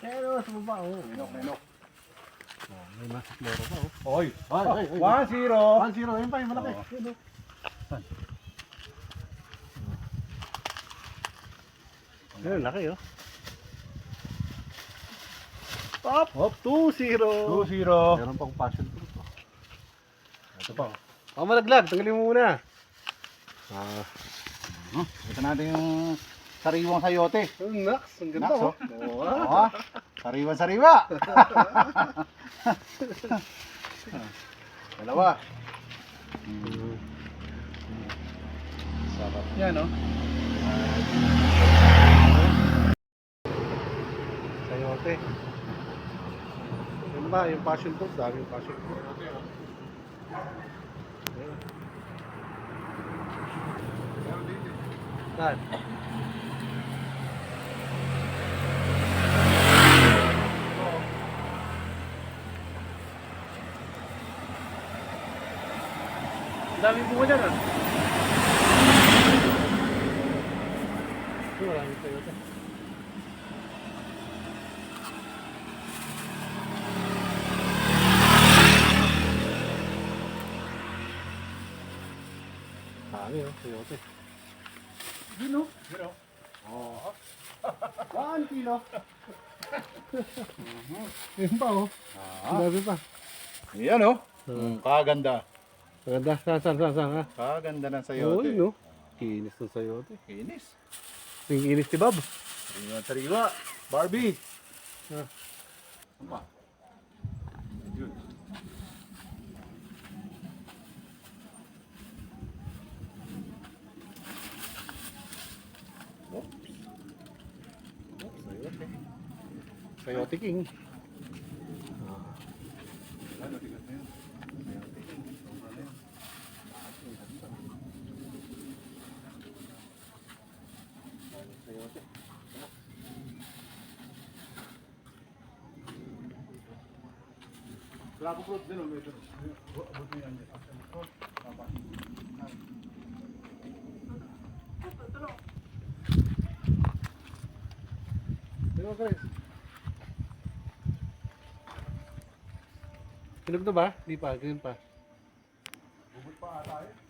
Pero sa baba, oh. Minok, minok. Oh, may mas loro pa, oh. Oy, Ay, ay, ay. 1-0. 1-0, yun pa, yung malaki. Oo. Yun, oh. Yun, laki, oh. Up! Up, 2-0. 2-0. Meron pang passion fruit, oh. Ito pa, oh. Oh, malaglag. Tanggalin mo muna. Ah, Hmm, Ito natin yung sariwang sayote. oh, Nax, ang ganda, Nax, oh. oh. Oo, ah. Oh, sariwa sariwa. Dalawa. Mm. Sarap yan, no? Sayote. Yun ba, yung passion fruit, dami yung passion fruit. Ayun. Ang daming bunga dyan ah. Ito, maraming sayote. Dami oh. Gino. Gino. Oh. One kilo. Yun pa oh. Ang Ah. dami pa. Yan, oh. Hmm. Kaganda. Maganda. Saan, saan, saan, saan ha? Kaganda ng Oo, sayote. yun oh. Kinis ng sayote. Kinis. Yung kinis ni Bob. Sariwa sariwa. Barbie. Ah. Ano. Sayote King. Ano, tigas na yun. Sayote. Sobra na yun. Sayote. Dragon fruit din. Abot mo yan. Papa. Sino Chris? Hinog na ba? Di pa, ganyan pa. Bubot pa ata eh.